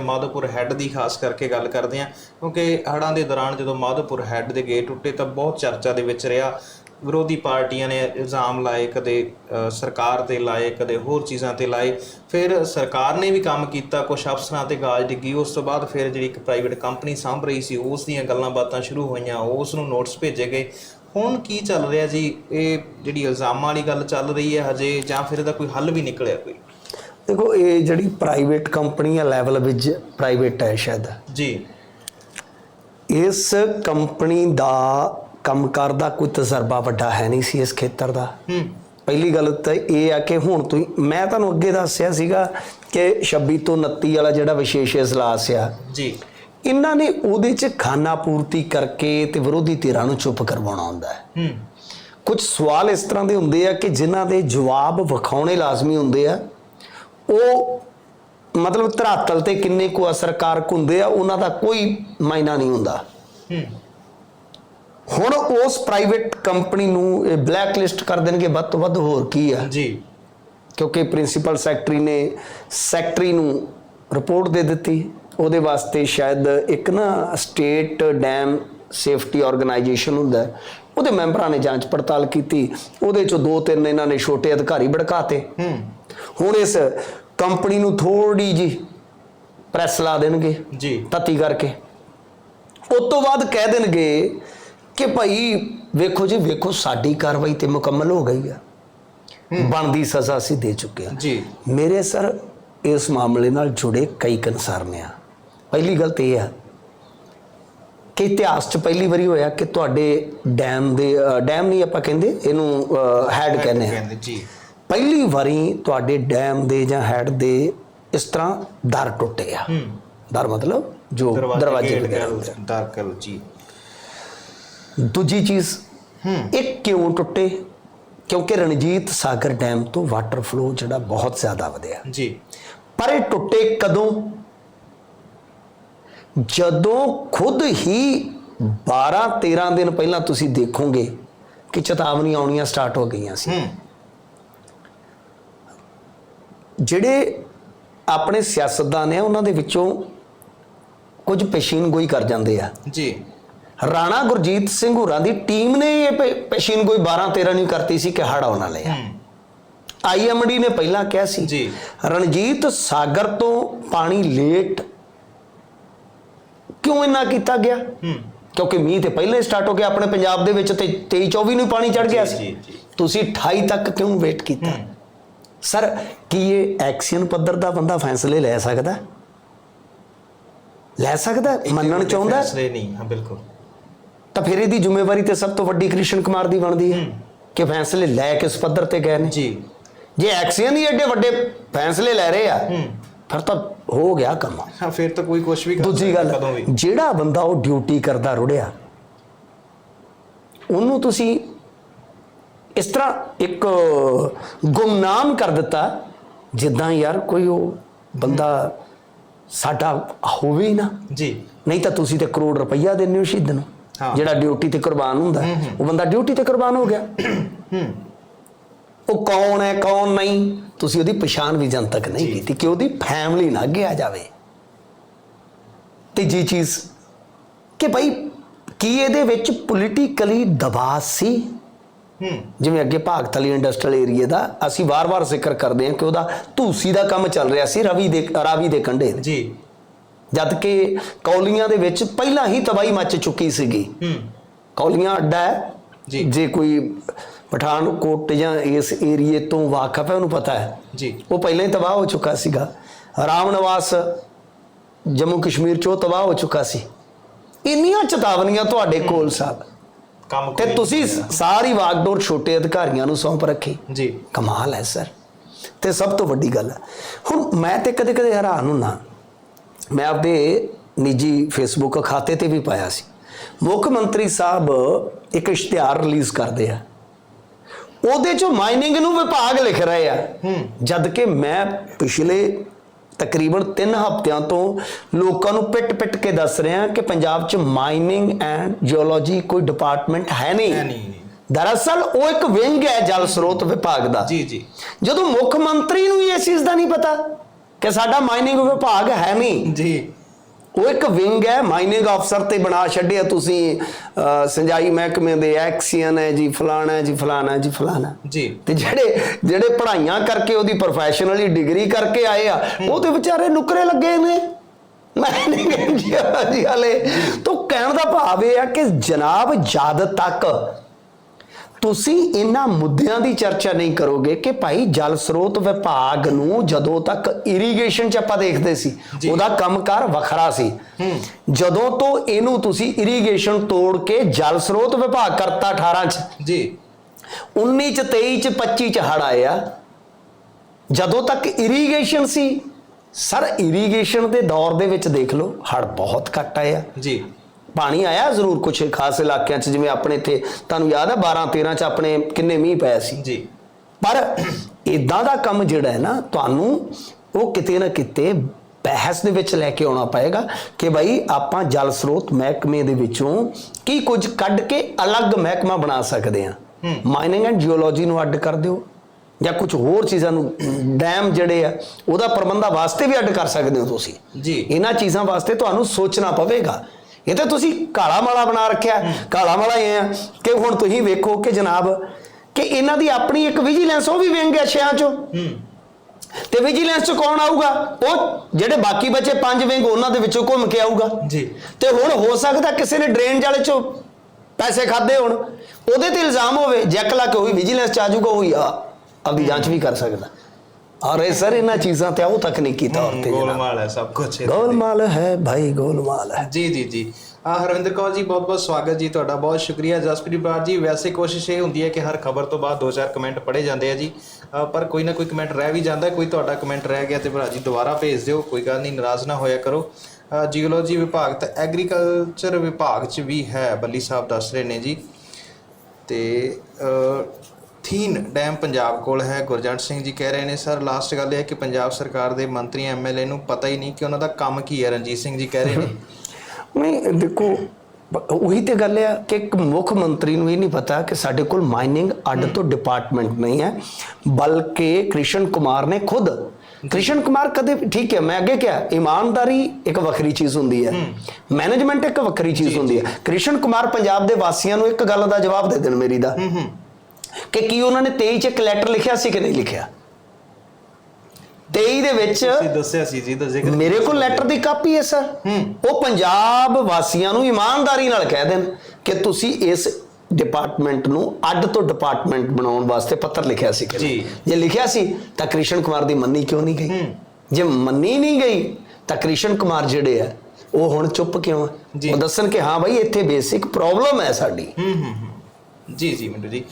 Madhopur head ਦੀ ਖਾਸ ਕਰਕੇ ਗੱਲ ਕਰਦੇ ਹਾਂ, ਕਿਉਂਕਿ ਹੜ੍ਹਾਂ ਦੇ ਦੌਰਾਨ ਜਦੋਂ ਮਾਧੋਪੁਰ ਹੈੱਡ ਦੇ ਗੇਟ ਟੁੱਟੇ ਤਾਂ ਬਹੁਤ ਚਰਚਾ ਦੇ ਵਿੱਚ ਰਿਹਾ। ਵਿਰੋਧੀ ਪਾਰਟੀਆਂ ਨੇ ਇਲਜ਼ਾਮ ਲਾਏ, ਕਦੇ ਸਰਕਾਰ ਤੇ ਲਾਏ, ਕਦੇ ਹੋਰ ਚੀਜ਼ਾਂ ਤੇ ਲਾਏ। ਫਿਰ ਸਰਕਾਰ ਨੇ ਵੀ ਕੰਮ ਕੀਤਾ ਕੁਝ ਅਫਸਰਾਂ ਤੇ ਗਾਜ ਡਿੱਗੀ। ਉਸ ਤੋਂ ਬਾਅਦ ਫਿਰ ਜਿਹੜੀ ਇੱਕ ਪ੍ਰਾਈਵੇਟ ਕੰਪਨੀ ਸਾਂਭ ਰਹੀ ਸੀ, ਉਸ ਦੀਆਂ ਗੱਲਾਂ ਬਾਤਾਂ ਸ਼ੁਰੂ ਹੋਈਆਂ, ਉਸ ਨੂੰ ਨੋਟਿਸ ਭੇਜੇ ਗਏ। ਹੁਣ ਕੀ ਚੱਲ ਰਿਹਾ ਜੀ? ਇਹ ਜਿਹੜੀ ਇਲਜ਼ਾਮਾਂ ਵਾਲੀ ਗੱਲ ਚੱਲ ਰਹੀ ਹੈ ਹਜੇ, ਜਾਂ ਫਿਰ ਇਹਦਾ ਕੋਈ ਹੱਲ ਵੀ ਨਿਕਲਿਆ ਕੋਈ? ਦੇਖੋ ਇਹ ਜਿਹੜੀ ਪ੍ਰਾਈਵੇਟ ਕੰਪਨੀ ਆ ਲੈਵਲ ਵਿੱਚ ਪ੍ਰਾਈਵੇਟ ਹੈ ਸ਼ਾਇਦ। ਜੀ। ਇਸ ਕੰਪਨੀ ਦਾ ਕੰਮਕਾਰ ਦਾ ਕੋਈ ਤਜਰਬਾ ਵੱਡਾ ਹੈ ਨਹੀਂ ਸੀ ਇਸ ਖੇਤਰ ਦਾ। ਹੂੰ। ਪਹਿਲੀ ਗੱਲ ਤਾਂ ਇਹ ਆ ਕਿ ਹੁਣ ਤੁਸੀਂ ਮੈਂ ਤੁਹਾਨੂੰ ਅੱਗੇ ਦੱਸਿਆ ਸੀਗਾ ਕਿ 26 ਤੋਂ 29 ਵਾਲਾ ਜਿਹੜਾ ਵਿਸ਼ੇਸ਼ ਇਜਲਾਸ ਆ ਜੀ। ਇਹਨਾਂ ਨੇ ਉਹਦੇ 'ਚ ਖਾਨਾ ਪੂਰਤੀ ਕਰਕੇ ਤੇ ਵਿਰੋਧੀ ਧਿਰਾਂ ਨੂੰ ਚੁੱਪ ਕਰਵਾਉਣਾ ਹੁੰਦਾ ਹੈ। ਹੂੰ। ਕੁਝ ਸਵਾਲ ਇਸ ਤਰ੍ਹਾਂ ਦੇ ਹੁੰਦੇ ਆ ਕਿ ਜਿਨ੍ਹਾਂ ਦੇ ਜਵਾਬ ਵਿਖਾਉਣੇ ਲਾਜ਼ਮੀ ਹੁੰਦੇ ਆ ਉਹ ਮਤਲਬ ਧਰਾਤਲ ਤੇ ਕਿੰਨੇ ਕੁ ਅਸਰਕਾਰਕ ਹੁੰਦੇ ਆ ਉਹਨਾਂ ਦਾ ਕੋਈ ਮਾਇਨਾ ਨਹੀਂ ਹੁੰਦਾ। ਹੁਣ ਉਸ ਪ੍ਰਾਈਵੇਟ ਕੰਪਨੀ ਨੂੰ ਇਹ ਬਲੈਕ ਲਿਸਟ ਕਰ ਦੇਣਗੇ ਵੱਧ ਤੋਂ ਵੱਧ ਹੋਰ ਕੀ ਆ? ਜੀ। ਕਿਉਂਕਿ ਪ੍ਰਿੰਸੀਪਲ ਸੈਕਟਰੀ ਨੇ ਸੈਕਟਰੀ ਨੂੰ ਰਿਪੋਰਟ ਦੇ ਦਿੱਤੀ। ਉਹਦੇ ਵਾਸਤੇ ਸ਼ਾਇਦ ਇੱਕ ਨਾ ਸਟੇਟ ਡੈਮ ਸੇਫਟੀ ਆਰਗੇਨਾਈਜੇਸ਼ਨ ਹੁੰਦਾ। ਉਹਦੇ ਮੈਂਬਰਾਂ ਨੇ ਜਾਂਚ ਪੜਤਾਲ ਕੀਤੀ। ਉਹਦੇ ਚੋਂ ਦੋ ਤਿੰਨ ਇਹਨਾਂ ਨੇ ਛੋਟੇ ਅਧਿਕਾਰੀ ਭੜਕਾਤੇ। ਹੂੰ। ਹੁਣ ਇਸ ਕੰਪਨੀ ਨੂੰ ਥੋੜੀ ਜੀ ਪ੍ਰੈਸ ਲਾ ਦੇਣਗੇ ਜੀ। ਤਤੀ ਕਰਕੇ। ਉਸ ਤੋਂ ਬਾਅਦ ਕਹਿ ਦੇਣਗੇ ਕਿ ਭਾਈ ਵੇਖੋ ਜੀ ਵੇਖੋ ਸਾਡੀ ਕਾਰਵਾਈ ਤੇ ਮੁਕੰਮਲ ਹੋ ਗਈ ਆ। ਬਣਦੀ ਸਜ਼ਾ ਅਸੀਂ ਦੇ ਚੁੱਕੇ ਹਾਂ ਜੀ। ਮੇਰੇ ਸਰ ਇਸ ਮਾਮਲੇ ਨਾਲ ਜੁੜੇ ਕਈ ਕਨਸਰਨ ਆ। ਪਹਿਲੀ ਗੱਲ ਤੇ ਇਹ ਆ ਕਿ ਇਤਿਹਾਸ 'ਚ ਪਹਿਲੀ ਵਾਰੀ ਹੋਇਆ ਕਿ ਤੁਹਾਡੇ ਡੈਮ ਦੇ ਡੈਮ ਨਹੀਂ ਆਪਾਂ ਕਹਿੰਦੇ ਇਹਨੂੰ ਹੈਡ ਕਹਿੰਦੇ ਆ। ਜੀ। ਪਹਿਲੀ ਵਾਰੀ ਤੁਹਾਡੇ ਡੈਮ ਦੇ ਜਾਂ ਹੈਡ ਦੇ ਇਸ ਤਰ੍ਹਾਂ ਦਰ ਟੁੱਟੇ ਆ। ਦਰ ਮਤਲਬ ਜੋ ਦਰਵਾਜ਼ੇ ਹੁੰਦੇ ਲਓ, ਦਰਕਲ ਜੀ। ਦੂਜੀ ਚੀਜ਼ ਹੂੰ। ਇਹ ਕਿਉਂ ਟੁੱਟੇ? ਕਿਉਂਕਿ ਰਣਜੀਤ ਸਾਗਰ ਡੈਮ ਤੋਂ ਵਾਟਰ ਫਲੋ ਜਿਹੜਾ ਬਹੁਤ ਜ਼ਿਆਦਾ ਵਧਿਆ। ਜੀ। ਪਰ ਇਹ ਟੁੱਟੇ ਕਦੋਂ? ਜਦੋਂ ਖੁਦ ਹੀ 12 13 ਦਿਨ ਪਹਿਲਾਂ ਤੁਸੀਂ ਦੇਖੋਗੇ ਕਿ ਚੇਤਾਵਨੀ ਆਉਣੀਆਂ ਸਟਾਰਟ ਹੋ ਗਈਆਂ ਸੀ ਹੂੰ ਜਿਹੜੇ ਆਪਣੇ ਸਿਆਸਤਦਾਨ ਆ ਉਹਨਾਂ ਦੇ ਵਿੱਚੋਂ ਕੁਝ ਪੇਸ਼ੀਨਗੋਈ ਕਰ ਜਾਂਦੇ ਆ। ਜੀ। ਰਾਣਾ ਗੁਰਜੀਤ ਸਿੰਘ ਹੋਰਾਂ ਦੀ ਟੀਮ ਨੇ ਇਹ ਪੇਸ਼ੀਨਗੋਈ 12 13 ਨਹੀਂ ਕਰਤੀ ਸੀ ਕਿ ਹੜ ਆਉਣ ਵਾਲੇ ਆ ਆਈਐਮਡੀ ਨੇ ਪਹਿਲਾਂ ਕਿਹਾ ਸੀ ਜੀ। ਰਣਜੀਤ ਸਾਗਰ ਤੋਂ ਪਾਣੀ ਲੇਟ ਕਿਉਂ ਇੰਨਾ ਕੀਤਾ ਗਿਆ? ਕਿਉਂਕਿ ਮੀਂਹ ਤੇ ਪਹਿਲਾਂ ਹੀ ਸਟਾਰਟ ਹੋ ਗਿਆ ਆਪਣੇ ਪੰਜਾਬ ਦੇ ਵਿੱਚ ਤੇ 23 24 ਨੂੰ ਪਾਣੀ ਚੜ ਗਿਆ ਸੀ। ਤੁਸੀਂ 28 ਤੱਕ ਕਿਉਂ ਵੇਟ ਕੀਤਾ? ਸਰ ਕੀ ਇਹ ਐਕਸ਼ਨ ਪੱਧਰ ਦਾ ਬੰਦਾ ਫੈਸਲੇ ਲੈ ਸਕਦਾ? ਲੈ ਸਕਦਾ? ਮੰਨਣ ਚਾਹੁੰਦਾ? ਫੈਸਲੇ ਨਹੀਂ ਹਾਂ ਬਿਲਕੁਲ। ਤਾਂ ਫਿਰ ਇਹਦੀ ਜ਼ਿੰਮੇਵਾਰੀ ਤੇ ਸਭ ਤੋਂ ਵੱਡੀ ਕ੍ਰਿਸ਼ਨ ਕੁਮਾਰ ਦੀ ਬਣਦੀ ਹੈ ਕਿ ਫੈਸਲੇ ਲੈ ਕਿਸ ਪੱਧਰ ਤੇ ਗਏ ਨੇ। ਜੀ। ਜੇ ਐਕਸੀਅਨ ਹੀ ਐਡੇ ਵੱਡੇ ਫੈਸਲੇ ਲੈ ਰਹੇ ਆ ਫਿਰ ਤਾਂ ਹੋ ਗਿਆ ਕੰਮ। ਹਾਂ ਫਿਰ ਤਾਂ ਕੋਈ ਕੁਝ ਵੀ ਕਰ ਦੂਜੀ ਗੱਲ ਜਿਹੜਾ ਬੰਦਾ ਉਹ ਡਿਊਟੀ ਕਰਦਾ ਰੁੜਿਆ ਉਹਨੂੰ ਤੁਸੀਂ ਇਸ ਤਰ੍ਹਾਂ ਇੱਕ ਗੁੰਮਨਾਮ ਕਰ ਦਿੱਤਾ ਜਿੱਦਾਂ ਯਾਰ ਕੋਈ ਉਹ ਬੰਦਾ ਸਾਡਾ ਹੋਵੇ ਹੀ ਨਾ। ਜੀ। ਨਹੀਂ ਤਾਂ ਤੁਸੀਂ ਤੇ ਕਰੋੜ ਰੁਪਈਆ ਦਿੰਦੇ ਹੋ ਸ਼ਹੀਦ ਨੂੰ। ਜਿਹੜਾ ਡਿਊਟੀ ਤੇ ਕੁਰਬਾਨ ਹੁੰਦਾ। ਉਹ ਬੰਦਾ ਡਿਊਟੀ ਤੇ ਕੁਰਬਾਨ ਹੋ ਗਿਆ। ਹੂੰ। ਉਹ ਕੌਣ ਹੈ ਕੌਣ ਨਹੀਂ ਤੁਸੀਂ ਉਹਦੀ ਪਛਾਣ ਵੀ ਜਨਤਕ ਨਹੀਂ ਜੀ। ਕੀਤੀ ਕਿ ਉਹਦੀ ਫੈਮਿਲੀ ਨਾ ਅੱਗੇ ਆ ਜਾਵੇ। ਤੀਜੀ ਚੀਜ਼ ਕਿ ਭਾਈ ਕੀ ਇਹਦੇ ਵਿੱਚ ਪੋਲੀਟੀਕਲੀ ਦਬਾਅ ਸੀ? ਜਿਵੇਂ ਅੱਗੇ ਭਾਗਤਲੀ ਇੰਡਸਟਰੀਅਲ ਏਰੀਆ ਦਾ ਅਸੀਂ ਵਾਰ-ਵਾਰ ਜ਼ਿਕਰ ਕਰਦੇ ਹਾਂ ਕਿ ਉਹਦਾ ਧੂਸੀ ਦਾ ਕੰਮ ਚੱਲ ਰਿਹਾ ਸੀ ਰਵੀ ਦੇ ਰਾਵੀ ਦੇ ਕੰਢੇ। ਜੀ। ਜਦ ਕਿ ਕੌਲੀਆਂ ਦੇ ਵਿੱਚ ਪਹਿਲਾਂ ਹੀ ਤਬਾਹੀ ਮੱਚ ਚੁੱਕੀ ਸੀਗੀ। ਹੂੰ। ਕੌਲੀਆਂ ਅੱਡਾ ਹੈ। ਜੀ। ਜੇ ਕੋਈ ਪਠਾਨਕੋਟ ਜਾਂ ਇਸ ਏਰੀਏ ਤੋਂ ਵਾਕਿਫ ਹੈ ਉਹਨੂੰ ਪਤਾ ਹੈ। ਜੀ। ਉਹ ਪਹਿਲਾਂ ਹੀ ਤਬਾਹ ਹੋ ਚੁੱਕਾ ਸੀਗਾ। ਰਾਮ ਨਿਵਾਸ ਜੰਮੂ ਕਸ਼ਮੀਰ ਚੋਂ ਤਬਾਹ ਹੋ ਚੁੱਕਾ ਸੀ। ਇੰਨੀਆਂ ਚੇਤਾਵਨੀਆਂ ਤੁਹਾਡੇ ਕੋਲ ਸਾਹਿਬ। ਕੰਮ ਤੇ ਤੁਸੀਂ ਸਾਰੀ ਵਾਗਡੋਰ ਛੋਟੇ ਅਧਿਕਾਰੀਆਂ ਨੂੰ ਸੌਂਪ ਰੱਖੀ। ਜੀ। ਕਮਾਲ ਹੈ ਸਰ। ਤੇ ਸਭ ਤੋਂ ਵੱਡੀ ਗੱਲ ਹੈ। ਹੁਣ ਮੈਂ ਤੇ ਕਦੇ ਕਦੇ ਹੈਰਾਨ ਹੁੰਨਾ ਮੈਂ ਆਪਦੇ ਨਿੱਜੀ ਫੇਸਬੁੱਕ ਖਾਤੇ ਤੇ ਵੀ ਪਾਇਆ ਸੀ। ਮੁੱਖ ਮੰਤਰੀ ਸਾਹਿਬ ਇੱਕ ਇਸ਼ਤਿਹਾਰ ਰਿਲੀਜ਼ ਕਰਦੇ ਆ। ਉਹਦੇ ਚੋਂ ਮਾਈਨਿੰਗ ਨੂੰ ਵਿਭਾਗ ਲਿਖ ਰਹੇ ਆ। ਜਦ ਕਿ ਮੈਂ ਪਿਛਲੇ ਤਕਰੀਬਨ 3 ਹਫ਼ਤਿਆਂ ਤੋਂ ਲੋਕਾਂ ਨੂੰ ਪਿੱਟ-ਪਿੱਟ ਕੇ ਦੱਸ ਰਿਹਾ ਕਿ ਪੰਜਾਬ 'ਚ ਮਾਈਨਿੰਗ ਐਂਡ ਜੀਓਲੋਜੀ ਕੋਈ ਡਿਪਾਰਟਮੈਂਟ ਹੈ ਨਹੀਂ। ਦਰਅਸਲ ਉਹ ਇੱਕ ਵਿੰਗ ਹੈ ਜਲ ਸਰੋਤ ਵਿਭਾਗ ਦਾ। ਜੀ ਜੀ। ਜਦੋਂ ਮੁੱਖ ਮੰਤਰੀ ਨੂੰ ਹੀ ਇਸ ਚੀਜ਼ ਦਾ ਨਹੀਂ ਪਤਾ ਕਿ ਸਾਡਾ ਮਾਈਨਿੰਗ ਵਿਭਾਗ ਹੈ ਨਹੀਂ ਜੀ। ਉਹ ਇੱਕ ਵਿੰਗ ਹੈ ਮਾਈਨਿੰਗ ਅਫਸਰ ਤੇ ਬਣਾ ਛੱਡਿਆ ਤੁਸੀਂ ਸਿੰਜਾਈ ਮਹਿਕਮੇ ਦੇ ਐਕਸੀਅਨ ਹੈ ਜੀ ਫਲਾਣਾ ਹੈ ਜੀ ਫਲਾਣਾ ਹੈ ਜੀ ਫਲਾਣਾ। ਜੀ। ਤੇ ਜਿਹੜੇ ਜਿਹੜੇ ਪੜ੍ਹਾਈਆਂ ਕਰਕੇ ਉਹਦੀ ਪ੍ਰੋਫੈਸ਼ਨਲੀ ਡਿਗਰੀ ਕਰਕੇ ਆਏ ਆ ਉਹ ਤੇ ਵਿਚਾਰੇ ਨੁਕਰੇ ਲੱਗੇ ਨੇ। ਮੈਂ ਨਹੀਂ ਕਹਿੰਦਾ ਜੀ ਹਲੇ। ਤੋਂ ਕਹਿਣ ਦਾ ਭਾਵ ਇਹ ਆ ਕਿ ਜਨਾਬ ਜਦ ਤੱਕ ਤੁਸੀਂ ਇਹਨਾਂ ਮੁੱਦਿਆਂ ਦੀ ਚਰਚਾ ਨਹੀਂ ਕਰੋਗੇ ਕਿ ਭਾਈ ਜਲ ਸਰੋਤ ਵਿਭਾਗ ਨੂੰ ਜਦੋਂ ਤੱਕ ਇਰੀਗੇਸ਼ਨ ਚ ਆਪਾਂ ਦੇਖਦੇ ਸੀ। ਉਹਦਾ ਕੰਮਕਾਰ ਵੱਖਰਾ ਸੀ। ਜਦੋਂ ਤੋਂ ਇਹਨੂੰ ਤੁਸੀਂ ਇਰੀਗੇਸ਼ਨ ਤੋੜ ਕੇ ਜਲ ਸਰੋਤ ਵਿਭਾਗ ਕਰਤਾ 18 ਚ ਜੀ। 19 ਚ 23 ਚ 25 ਚ ਹੜ ਆਇਆ ਜਦੋਂ ਤੱਕ ਇਰੀਗੇਸ਼ਨ ਸੀ ਸਰ ਇਰੀਗੇਸ਼ਨ ਦੇ ਦੌਰ ਦੇ ਵਿੱਚ ਦੇਖ ਲਓ ਹੜ ਬਹੁਤ ਘੱਟ ਆਇਆ ਜੀ। ਪਾਣੀ ਆਇਆ ਜ਼ਰੂਰ ਕੁਝ ਖਾਸ ਇਲਾਕਿਆਂ 'ਚ ਜਿਵੇਂ ਆਪਣੇ ਇੱਥੇ ਤੁਹਾਨੂੰ ਯਾਦ ਹੈ 12 13 'ਚ ਆਪਣੇ ਕਿੰਨੇ ਮੀਂਹ ਪਏ ਸੀ? ਜੀ। ਪਰ ਇਦਾਂ ਦਾ ਕੰਮ ਜਿਹੜਾ ਹੈ ਨਾ ਤੁਹਾਨੂੰ ਉਹ ਕਿਤੇ ਨਾ ਕਿਤੇ ਬਹਿਸ ਦੇ ਵਿੱਚ ਲੈ ਕੇ ਆਉਣਾ ਪਏਗਾ ਕਿ ਭਾਈ ਆਪਾਂ ਜਲ ਸਰੋਤ ਮਹਿਕਮੇ ਦੇ ਵਿੱਚੋਂ ਕੀ ਕੁਝ ਕੱਢ ਕੇ ਅਲੱਗ ਮਹਿਕਮਾ ਬਣਾ ਸਕਦੇ ਹਾਂ। ਮਾਈਨਿੰਗ ਐਂਡ ਜੀਓਲੋਜੀ ਨੂੰ ਅੱਡ ਕਰ ਦਿਓ ਜਾਂ ਕੁਝ ਹੋਰ ਚੀਜ਼ਾਂ ਨੂੰ ਡੈਮ ਜਿਹੜੇ ਆ ਉਹਦਾ ਪ੍ਰਬੰਧਾ ਵਾਸਤੇ ਵੀ ਅੱਡ ਕਰ ਸਕਦੇ ਹੋ ਤੁਸੀਂ। ਜੀ। ਇਹਨਾਂ ਚੀਜ਼ਾਂ ਵਾਸਤੇ ਤੁਹਾਨੂੰ ਸੋਚਣਾ ਪਵੇਗਾ। ਇਹ ਤਾਂ ਤੁਸੀਂ ਕਾਲਾ ਮਾਲਾ ਬਣਾ ਰੱਖਿਆ। ਹੈ। ਕਾਲਾ ਮਾਲਾ ਇਹ ਆ ਕਿ ਹੁਣ ਤੁਸੀਂ ਵੇਖੋ ਕਿ ਜਨਾਬ ਕਿ ਇਹਨਾਂ ਦੀ ਆਪਣੀ ਇੱਕ ਵਿਜੀਲੈਂਸ ਉਹ ਵੀ ਵਿੰਗ ਹੈ ਛਿਆਂ ਚੋਂ। ਤੇ ਵਿਜੀਲੈਂਸ ਚ ਕੌਣ ਆਊਗਾ? ਉਹ ਜਿਹੜੇ ਬਾਕੀ ਬਚੇ ਪੰਜ ਵਿੰਗ ਉਹਨਾਂ ਦੇ ਵਿੱਚੋਂ ਘੁੰਮ ਕੇ ਆਊਗਾ। ਜੀ। ਤੇ ਹੁਣ ਹੋ ਸਕਦਾ ਕਿਸੇ ਨੇ ਡਰੇਨ ਜਾਲੇ ਚੋਂ ਪੈਸੇ ਖਾਦੇ ਹੋਣ। ਉਹਦੇ ਤੇ ਇਲਜ਼ਾਮ ਹੋਵੇ ਜੈਕ ਲਾ ਕੇ ਉਹੀ ਵਿਜੀਲੈਂਸ ਚ ਆ ਜਾਊਗਾ ਉਹੀ ਆ ਆਪਦੀ ਜਾਂਚ ਵੀ ਕਰ ਸਕਦਾ। ਔਰ ਇਹ ਸਰ ਇਹਨਾਂ ਚੀਜ਼ਾਂ ਤੇ ਆਉ ਤਕਨੀਕੀ ਤੌਰ ਤੇ ਗੋਲਮਾਲ ਹੈ ਸਭ ਕੁਝ ਗੋਲਮਾਲ ਹੈ ਭਾਈ ਗੋਲਮਾਲ ਹੈ। ਜੀ ਜੀ ਜੀ। ਆ ਹਰਵਿੰਦਰ ਕੌਰ ਜੀ ਬਹੁਤ ਬਹੁਤ ਸਵਾਗਤ ਜੀ ਤੁਹਾਡਾ ਬਹੁਤ ਸ਼ੁਕਰੀਆ। ਜਸਪ੍ਰੀਤ ਬਰਾੜ ਜੀ ਵੈਸੇ ਕੋਸ਼ਿਸ਼ ਇਹ ਹੁੰਦੀ ਹੈ ਕਿ ਹਰ ਖਬਰ ਤੋਂ ਬਾਅਦ ਦੋ ਚਾਰ ਕਮੈਂਟ ਪੜੇ ਜਾਂਦੇ ਆ ਜੀ। ਪਰ ਕੋਈ ਨਾ ਕੋਈ ਕਮੈਂਟ ਰਹਿ ਵੀ ਜਾਂਦਾ। ਕੋਈ ਤੁਹਾਡਾ ਕਮੈਂਟ ਰਹਿ ਗਿਆ ਤੇ ਭਰਾ ਜੀ ਦੁਬਾਰਾ ਭੇਜ ਦਿਓ ਕੋਈ ਗੱਲ ਨਹੀਂ ਨਾਰਾਜ਼ ਨਾ ਹੋਇਆ ਕਰੋ। ਜੀਓਲੋਜੀ ਵਿਭਾਗ ਤਾਂ ਐਗਰੀਕਲਚਰ ਵਿਭਾਗ 'ਚ ਵੀ ਹੈ ਬੱਲੀ ਸਾਹਿਬ ਦੱਸ ਰਹੇ ਨੇ ਜੀ। ਤੇ ਥੀਨ ਡੈਮ ਪੰਜਾਬ ਕੋਲ ਹੈ। ਗੁਰਜੰਟ ਸਿੰਘ ਜੀ ਕਹਿ ਰਹੇ ਨੇ ਸਰ ਲਾਸਟ ਗੱਲ ਇਹ ਹੈ ਕਿ ਪੰਜਾਬ ਸਰਕਾਰ ਦੇ ਮੰਤਰੀ ਐਮਐਲਏ ਨੂੰ ਪਤਾ ਹੀ ਨਹੀਂ ਕਿ ਉਹਨਾਂ ਦਾ ਕੰਮ ਕੀ ਹੈ। ਰਣਜੀਤ ਸਿੰਘ ਜੀ ਕਹਿ ਰਹੇ ਨੇ। ਨਹੀਂ ਦੇਖੋ ਉਹੀ ਤੇ ਗੱਲ ਹੈ ਕਿ ਇੱਕ ਮੁੱਖ ਮੰਤਰੀ ਨੂੰ ਇਹ ਨਹੀਂ ਪਤਾ ਕਿ ਸਾਡੇ ਕੋਲ ਮਾਈਨਿੰਗ ਅੱਡ ਤੋਂ ਡਿਪਾਰਟਮੈਂਟ ਨਹੀਂ ਹੈ ਬਲਕਿ ਕ੍ਰਿਸ਼ਨ ਕੁਮਾਰ ਨੇ ਖੁਦ। ਕ੍ਰਿਸ਼ਨ ਕੁਮਾਰ ਕਦੇ ਠੀਕ ਹੈ ਮੈਂ ਅੱਗੇ ਕਿਹਾ ਇਮਾਨਦਾਰੀ ਇੱਕ ਵੱਖਰੀ ਚੀਜ਼ ਹੁੰਦੀ ਹੈ। ਮੈਨੇਜਮੈਂਟ ਇੱਕ ਵੱਖਰੀ ਚੀਜ਼ ਹੁੰਦੀ ਹੈ। ਕ੍ਰਿਸ਼ਨ ਕੁਮਾਰ ਪੰਜਾਬ ਦੇ ਵਾਸੀਆਂ ਨੂੰ ਇੱਕ ਗੱਲ ਦਾ ਜਵਾਬ ਦੇ ਦੇਣ ਮੇਰੀ ਦਾ। ਕਿ ਕੀ ਉਹਨਾਂ ਨੇ 23 ਚ ਇੱਕ ਲੈਟਰ ਲਿਖਿਆ ਸੀ ਕਿ ਨਹੀਂ ਲਿਖਿਆ? 23 ਦੇ ਵਿੱਚ ਤੁਸੀਂ ਦੱਸਿਆ ਸੀ ਜੀ ਦਾ ਜ਼ਿਕਰ ਮੇਰੇ ਕੋਲ ਲੈਟਰ ਦੀ ਕਾਪੀ ਹੈ ਸਰ ਉਹ ਪੰਜਾਬ ਵਾਸੀਆਂ ਨੂੰ ਇਮਾਨਦਾਰੀ ਨਾਲ ਕਹਿ ਦੇਣ ਕਿ ਤੁਸੀਂ ਇਸ ਡਿਪਾਰਟਮੈਂਟ ਨੂੰ ਅੱਡ ਤੋਂ ਡਿਪਾਰਟਮੈਂਟ ਬਣਾਉਣ ਵਾਸਤੇ ਪੱਤਰ ਲਿਖਿਆ ਸੀ ਕਿ? ਜੀ। ਜੇ ਲਿਖਿਆ ਸੀ ਤਾਂ ਕ੍ਰਿਸ਼ਨ ਕੁਮਾਰ ਦੀ ਮੰਨੀ ਕਿਉਂ ਨਹੀਂ ਗਈ? ਜੇ ਮੰਨੀ ਨਹੀਂ ਗਈ ਤਾਂ ਕ੍ਰਿਸ਼ਨ ਕੁਮਾਰ ਜਿਹੜੇ ਆ ਉਹ ਹੁਣ ਚੁੱਪ ਕਿਉਂ। ਉਹ ਦੱਸਣ ਕਿ ਹਾਂ ਭਾਈ ਇੱਥੇ ਬੇਸਿਕ ਪ੍ਰੋਬਲਮ ਹੈ ਸਾਡੀ। ਜੀ ਜੀ ਮਿੰਟੂ ਜੀ।